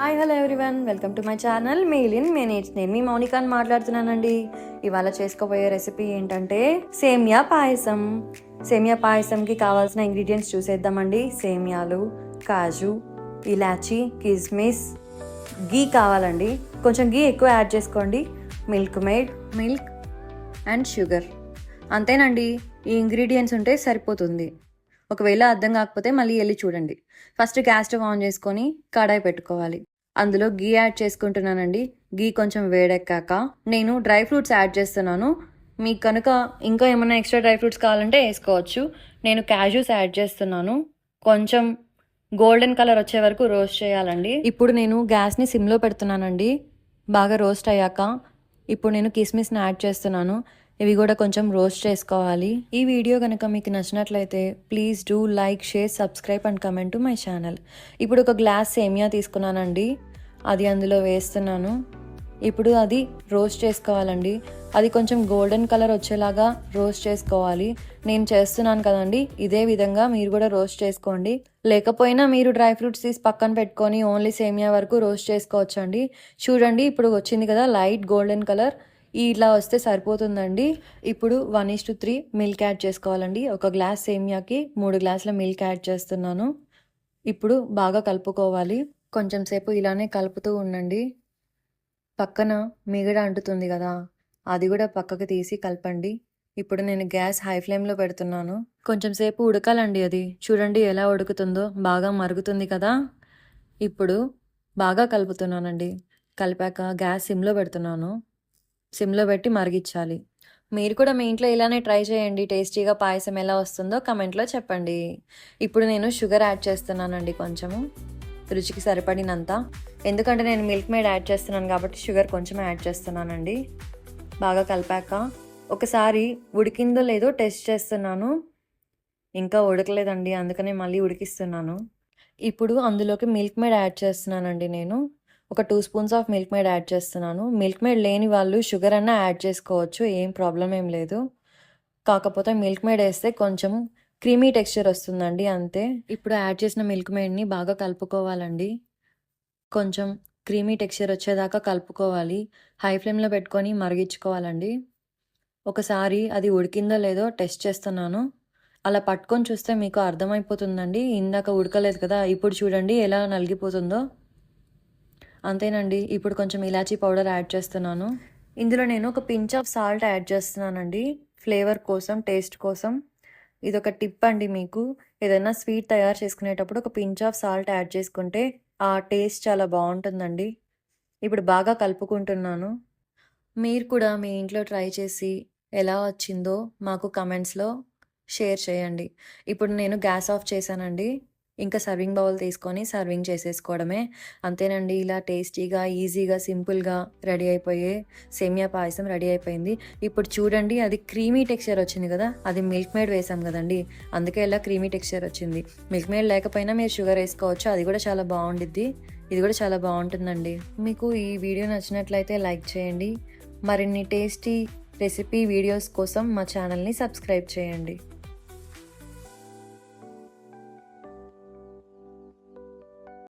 Hi hello everyone welcome to my channel మెయిలిన్ మేనేజ్ నేను మీ మౌనికాని మాట్లాడుతున్నానండి. ఇవాళ చేసుకోబోయే రెసిపీ ఏంటంటే సేమియా పాయసం. సేమియా పాయసంకి కావాల్సిన ఇంగ్రీడియంట్స్ చూసేద్దామండి. సేమియాలు కాజు ఇలాచీ కిస్మిస్. గీ కావాలండి. కొంచెం గీ ఎక్కువ యాడ్ చేసుకోండి. Milk made milk and sugar అంతేనండి. ఈ ఇంగ్రీడియంట్స్ ఉంటే సరిపోతుంది. ఒకవేళ అర్థం కాకపోతే మళ్ళీ వెళ్ళి చూడండి. ఫస్ట్ గ్యాస్ స్టవ్ ఆన్ చేసుకొని కడాయి పెట్టుకోవాలి. అందులో గీ యాడ్ చేసుకుంటున్నానండి. గీ కొంచెం వేడెక్కాక నేను డ్రై ఫ్రూట్స్ యాడ్ చేస్తున్నాను. మీకు కనుక ఇంకా ఏమైనా ఎక్స్ట్రా డ్రై ఫ్రూట్స్ కావాలంటే వేసుకోవచ్చు. నేను క్యాజూస్ యాడ్ చేస్తున్నాను. కొంచెం గోల్డెన్ కలర్ వచ్చే వరకు రోస్ట్ చేయాలండి. ఇప్పుడు నేను గ్యాస్ని సిమ్లో పెడుతున్నానండి. బాగా రోస్ట్ అయ్యాక ఇప్పుడు నేను కిస్మిస్ని యాడ్ చేస్తున్నాను. ఇవి కూడా కొంచెం రోస్ట్ చేసుకోవాలి. ఈ వీడియో కనుక మీకు నచ్చినట్లయితే please do like share subscribe and comment to my channel. ఇప్పుడు ఒక గ్లాస్ సేమియా తీసుకున్నానండి. అది అందులో వేస్తున్నాను. ఇప్పుడు అది రోస్ట్ చేసుకోవాలండి. అది కొంచెం గోల్డెన్ కలర్ వచ్చేలాగా రోస్ట్ చేసుకోవాలి. నేను చేస్తున్నాను కదండి. ఇదే విధంగా మీరు కూడా రోస్ట్ చేసుకోండి. లేకపోయినా మీరు డ్రై ఫ్రూట్స్ తీసి పక్కన పెట్టుకొని ఓన్లీ సేమియా వరకు రోస్ట్ చేసుకోవచ్చండి. చూడండి ఇప్పుడు వచ్చింది కదా లైట్ గోల్డెన్ కలర్. ఇలా వస్తే సరిపోతుందండి. ఇప్పుడు one is to three milk add చేసుకోవాలండి. ఒక గ్లాస్ సేమియాకి మూడు గ్లాసుల మిల్క్ యాడ్ చేస్తున్నాను. ఇప్పుడు బాగా కలుపుకోవాలి. కొంచెం సేపు ఇలానే కలుపుతూ ఉండండి. పక్కన మిగడ అంటుతుంది కదా అది కూడా పక్కకు తీసి కలపండి. ఇప్పుడు నేను గ్యాస్ హై ఫ్లేమ్లో పెడుతున్నాను. కొంచెం సేపు ఉడకాలండి అది. చూడండి ఎలా ఉడుకుతుందో. బాగా మరుగుతుంది కదా. ఇప్పుడు బాగా కలుపుతున్నానండి. కలిపాక గ్యాస్ సిమ్లో పెడుతున్నాను. సిమ్లో పెట్టి మరిగించాలి మీరు కూడా మీ ఇంట్లో ఇలానే ట్రై చేయండి. టేస్టీగా పాయసం ఎలా వస్తుందో కమెంట్లో చెప్పండి. ఇప్పుడు నేను షుగర్ యాడ్ చేస్తున్నానండి కొంచెము. రుచికి సరిపడినంత. ఎందుకంటే నేను మిల్క్ మేడ్ యాడ్ చేస్తున్నాను కాబట్టి షుగర్ కొంచెం యాడ్ చేస్తున్నానండి. బాగా కలిపాక ఒకసారి ఉడికిందో లేదో టెస్ట్ చేస్తున్నాను. ఇంకా ఉడకలేదండి. అందుకనే మళ్ళీ ఉడికిస్తున్నాను. ఇప్పుడు అందులోకి మిల్క్ మేడ్ యాడ్ చేస్తున్నానండి నేను. ఒక two spoons of Milkmaid add చేస్తున్నాను. మిల్క్ మేడ్ లేని వాళ్ళు షుగర్ అన్నా యాడ్ చేసుకోవచ్చు ఏం ప్రాబ్లం ఏం లేదు. కాకపోతే మిల్క్ మేడ్ వేస్తే కొంచెం క్రీమీ టెక్స్చర్ వస్తుందండి అంతే. ఇప్పుడు యాడ్ చేసిన మిల్క్ మేడ్ని బాగా కలుపుకోవాలండి. కొంచెం క్రీమీ టెక్స్చర్ వచ్చేదాకా కలుపుకోవాలి. హై ఫ్లేమ్లో పెట్టుకొని మరిగించుకోవాలండి. ఒకసారి అది ఉడికిందో లేదో టెస్ట్ చేస్తున్నాను. అలా పట్టుకొని చూస్తే మీకు అర్థమైపోతుందండి. ఇందాక ఉడకలేదు కదా ఇప్పుడు చూడండి ఎలా నలిగిపోతుందో. అంతేనండి. ఇప్పుడు కొంచెం ఇలాచీ పౌడర్ యాడ్ చేస్తున్నాను. ఇందులో నేను ఒక పించ్ ఆఫ్ సాల్ట్ యాడ్ చేస్తున్నానండి. ఫ్లేవర్ కోసం టేస్ట్ కోసం. ఇది ఒక టిప్ అండి మీకు. ఏదైనా స్వీట్ తయారు చేసుకునేటప్పుడు ఒక పించ్ ఆఫ్ సాల్ట్ యాడ్ చేసుకుంటే ఆ టేస్ట్ చాలా బాగుంటుందండి. ఇప్పుడు బాగా కలుపుకుంటున్నాను. మీరు కూడా మీ ఇంట్లో ట్రై చేసి ఎలా వచ్చిందో మాకు కమెంట్స్లో షేర్ చేయండి. ఇప్పుడు నేను గ్యాస్ ఆఫ్ చేశానండి. ఇంకా సర్వింగ్ బౌల్ తీసుకొని సర్వింగ్ చేసేసుకోవడమే. అంతేనండి ఇలా టేస్టీగా ఈజీగా సింపుల్గా రెడీ అయిపోయే సేమియా పాయసం రెడీ అయిపోయింది. ఇప్పుడు చూడండి అది క్రీమీ టెక్స్చర్ వచ్చింది కదా అది మిల్క్ మేడ్ వేసాం కదండి అందుకే ఇలా క్రీమీ టెక్స్చర్ వచ్చింది. మిల్క్ మేడ్ లేకపోయినా మీరు షుగర్ వేసుకోవచ్చు అది కూడా చాలా బాగుండిద్ది. ఇది కూడా చాలా బాగుంటుందండి. మీకు ఈ వీడియో నచ్చినట్లయితే లైక్ చేయండి. మరిన్ని టేస్టీ రెసిపీ వీడియోస్ కోసం మా ఛానల్ని సబ్స్క్రైబ్ చేయండి.